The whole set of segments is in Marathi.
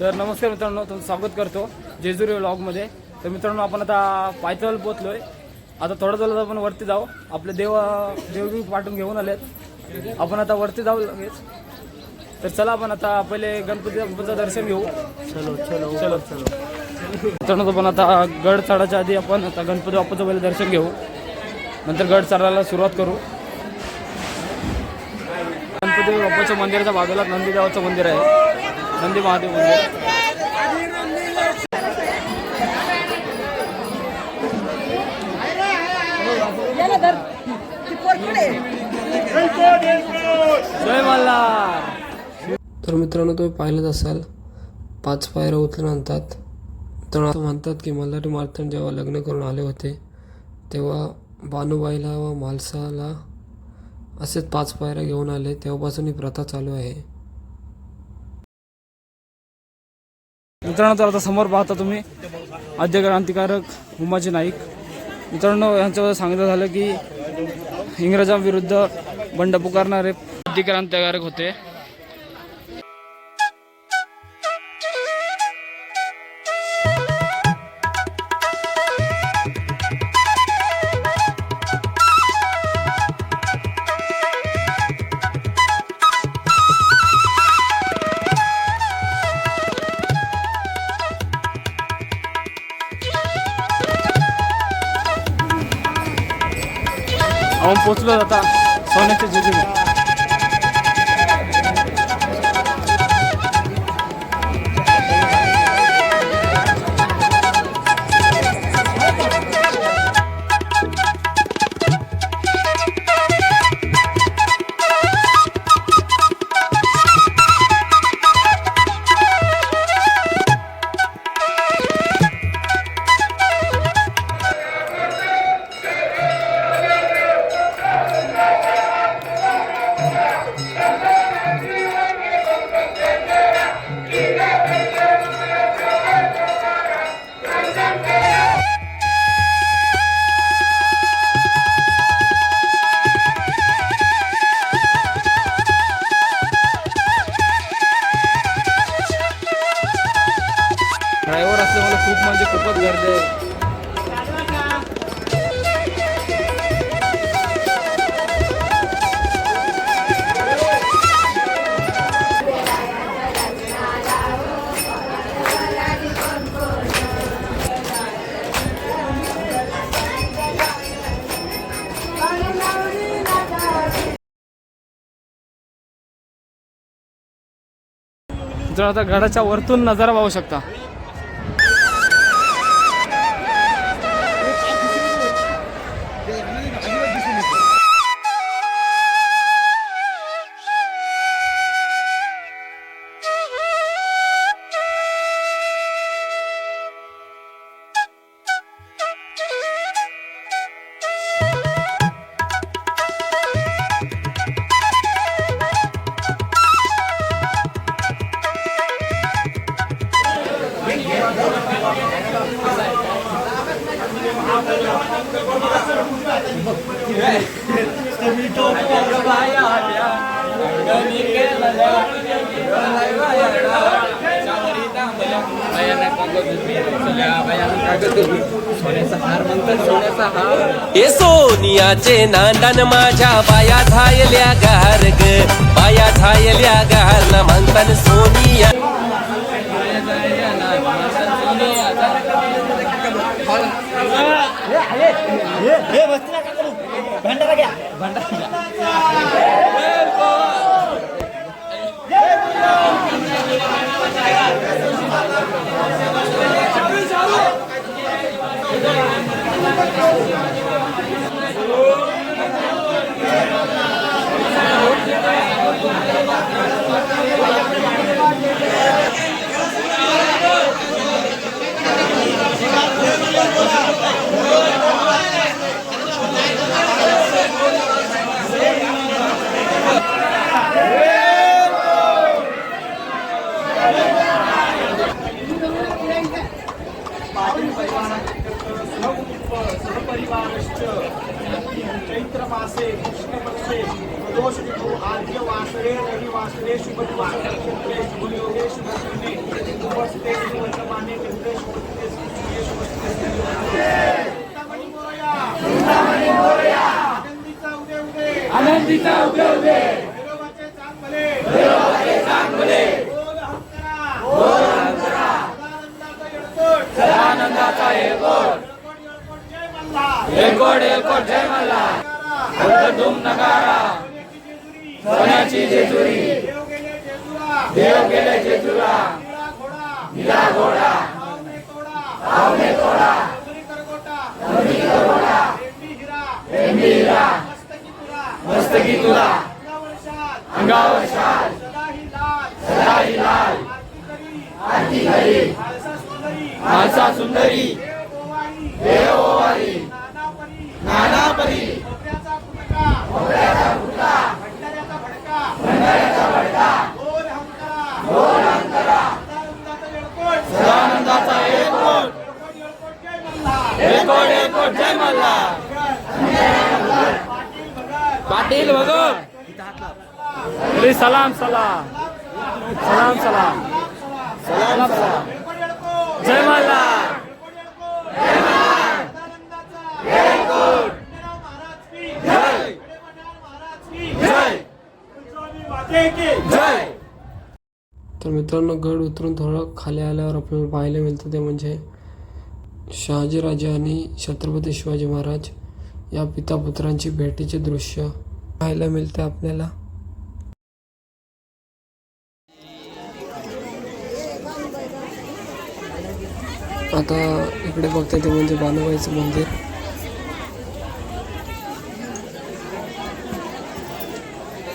तर नमस्कार मित्रांनो तुमचं स्वागत करतो जेजुरी व्लॉगमध्ये. तर मित्रांनो आपण आता पायथल पोचलोय आता थोडं थोडं आपण वरती जाऊ. आपले देव देवबी पाठवून घेऊन आलेत. आपण आता वरती जाऊ लगेच. तर चला आपण आता पहिले गणपती बाप्पाचं दर्शन घेऊ. चलो चलो चलो. चलो. मित्रांनो आपण आता गड चढायच्या आधी आपण आता गणपती बाप्पाचं पहिले दर्शन घेऊ. नंतर गड चढायला सुरुवात करू. गणपती बाप्पाच्या मंदिराच्या बाजूला नंदीदेवाचं मंदिर आहे. नंदी महादेव मंदिर तर मित्रांनो तुम्ही पाहिलंच असाल पाच पायऱ्या उचलून आणतात तर असं म्हणतात की मल्हारी मार्तंड जेव्हा लग्न करून आले होते तेव्हा बानुबाईला व मालसाला असेच पाच पायऱ्या घेऊन आले. तेव्हापासून ही प्रथा चालू आहे. मित्रांनो तर आता समोर पाहता तुम्ही आद्य क्रांतिकारक उमाजी नाईक. मित्रांनो यांच्याबद्दल सांगितलं झालं की इंग्रजांविरुद्ध बंड पुकारणारे आद्य क्रांतिकारक होते. आपण पोचलो आता सोन्याच्या जेजुरी ड्रायव्हर म्हणजे खूपच गर्दी आहे. जर आता गडाच्या वरतून नजारा पाहू शकता. ए सोनियाचे नांदन माझ्या बाया झायल्या गार ग. बाया झायल्या गार ना म्हणतात सोनिया भंडारा घ्या भंडारा पक्षे कृष्णपक्षे वासरे रवि वासरे शुभ क्षेत्रे शुभ योगे शुभ कर्णे उपस्थिते वर्तमाने आनंदीचा उभे उभे देवाचे चांगले जय मल्हार धूम नकारा सोन्याची जेजुरी. देव गेले जेजुरा. देव निळा घोडा. निळा तोडा. भावने करगोटा नदी करोडा रेंडी हिरा. मस्तकी तुला. अंगावर शाल. सदा ही लाल. आरती करी. आरती सुंदरी. एलकोट जय मल्हार पाटील भगत. सलाम सलाम. सलाम सलाम. सलाम सलाम. जय मल्हार. तर मित्रांनो गड उतरून थोडं खाली आल्यावर आपल्याला पाहायला मिळतं ते म्हणजे शहाजीराजे आणि छत्रपती शिवाजी महाराज या पिता पुत्रांची भेटीचे दृश्य पाहायला मिळते आपल्याला. आता इकडे बघता ते म्हणजे बानुबाईचं मंदिर.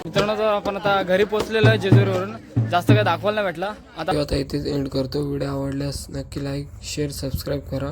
मित्रांनो आपण आता घरी पोहोचलेलो आहे जेजुरीवरून. जास्त काही दाखवायला नाही भेटला आता आता इथेच एंड करतो. व्हिडिओ आवडल्यास नक्की लाईक शेअर सबस्क्राईब करा.